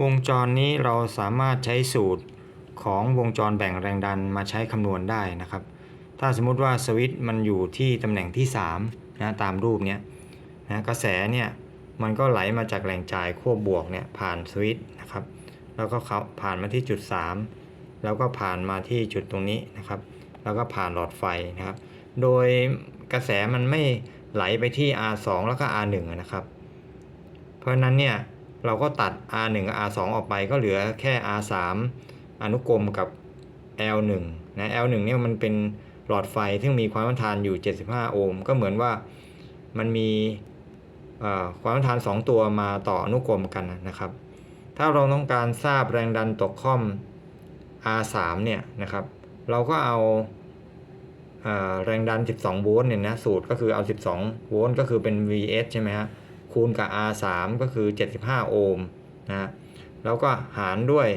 วงจรนี้เราสามารถใช้สูตรของวงจรแบ่งแรงดันมาใช้คำนวณได้นะครับ ถ้าสมมติว่าสวิตช์มันอยู่ที่ตำแหน่งที่3นะตามรูปเนี้ยนะกระแสเนี่ยมันก็ไหลมาจากแหล่งจ่ายขั้วบวกเนี่ยผ่านสวิตช์นะครับแล้วก็เขาผ่านมาที่จุด 3 แล้วก็ผ่านมาที่จุดตรงนี้นะครับ แล้วก็ผ่านหลอดไฟนะครับ โดยกระแสมันไม่ไหลไปที่ R2 แล้วก็ R1 นะครับ เพราะนั้นเนี่ย เราก็ตัด R1 กับ R2 ออกไปก็เหลือแค่ R3 อนุกรมกับ L1 นะ L1 เนี่ยมันเป็นหลอดไฟที่มีความต้านทานอยู่ 75 โอห์มก็เหมือนว่ามันมีความต้านทาน 2 ตัวมาต่ออนุกรมกันนะครับ ถ้าเราต้องการทราบแรงดันตกค่อม R3 เนี่ยนะครับ เราก็เอาแรงดัน 12 โวลต์เนี่ยนะสูตรก็คือเอา 12 โวลต์ก็คือเป็น Vs ใช่ไหมฮะ คูณกับ R3 ก็คือ 75 โอห์มนะฮะแล้วก็หารด้วย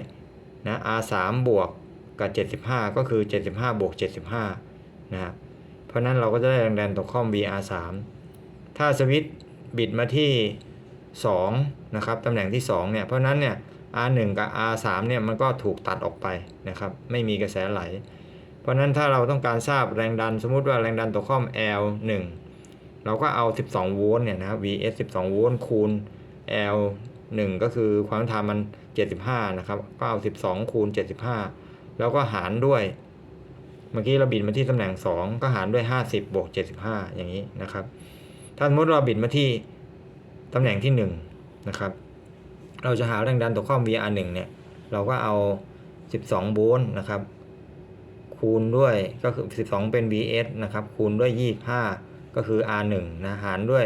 นะ R3 บวกกับ 75 ก็คือ 75 บวก 75 นะฮะเพราะนั้นเราก็จะได้แรงดันตกค่อม VR3 ถ้าสวิตช์บิดมาที่ 2 นะครับ ตำแหน่งที่ 2 เนี่ย เพราะนั้นเนี่ย R1 กับ R3 เนี่ย มันก็ถูกตัดออกไปนะครับ ไม่มีกระแสไหล เพราะนั้นถ้าเราต้องการทราบแรงดัน สมมุติว่าแรงดันตกค่อม L1 เราก็เอา 12 โวลต์เนี่ยนะ Vs 12 โวลต์คูณ L 1 ก็คือความต้านทานมัน 75 นะครับ ก็เอา 12 คูณ 75 แล้วก็หารด้วย เมื่อกี้เราบิดมาที่ตำแหน่ง 2 ก็หารด้วย 50 บวก 75 อย่างนี้นะครับ ถ้าสมมติเราบิดมาที่ตำแหน่งที่ 1 นะครับ เราจะหาแรงดันตกข้อม VR1 เนี่ย เราก็เอา 12 โวลต์นะครับ คูณด้วยก็คือ 12 เป็น Vs นะครับ คูณด้วย 25 ก็คือ R1 นะหารด้วย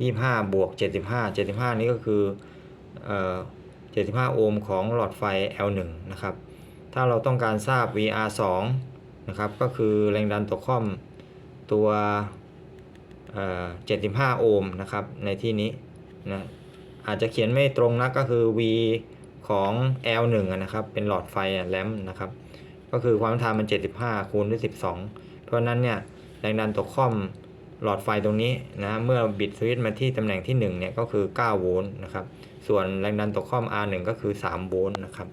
25 บวก 75 75 นี้ก็คือเอ่อ75 โอห์มของหลอดไฟ L1 นะครับ ถ้าเราต้องการทราบ VR2 นะครับก็คือแรงดันตกค่อมตัวเอ่อ75 โอห์มนะครับในที่นี้นะอาจจะเขียนไม่ตรงนะก็คือ V ของ L1 นะครับเป็นหลอดไฟแลมนะครับก็คือความต้านทานมัน 75 คูณด้วย 12 เพราะนั้นเนี่ยแรงดันตกค่อม หลอดไฟตรงนี้นะเมื่อบิดสวิตช์มาที่ตำแหน่งที่1เนี่ยก็คือ 9 โวลต์นะครับ ส่วนแรงดันตกข้อม R1 ก็คือ 3 โวลต์นะครับ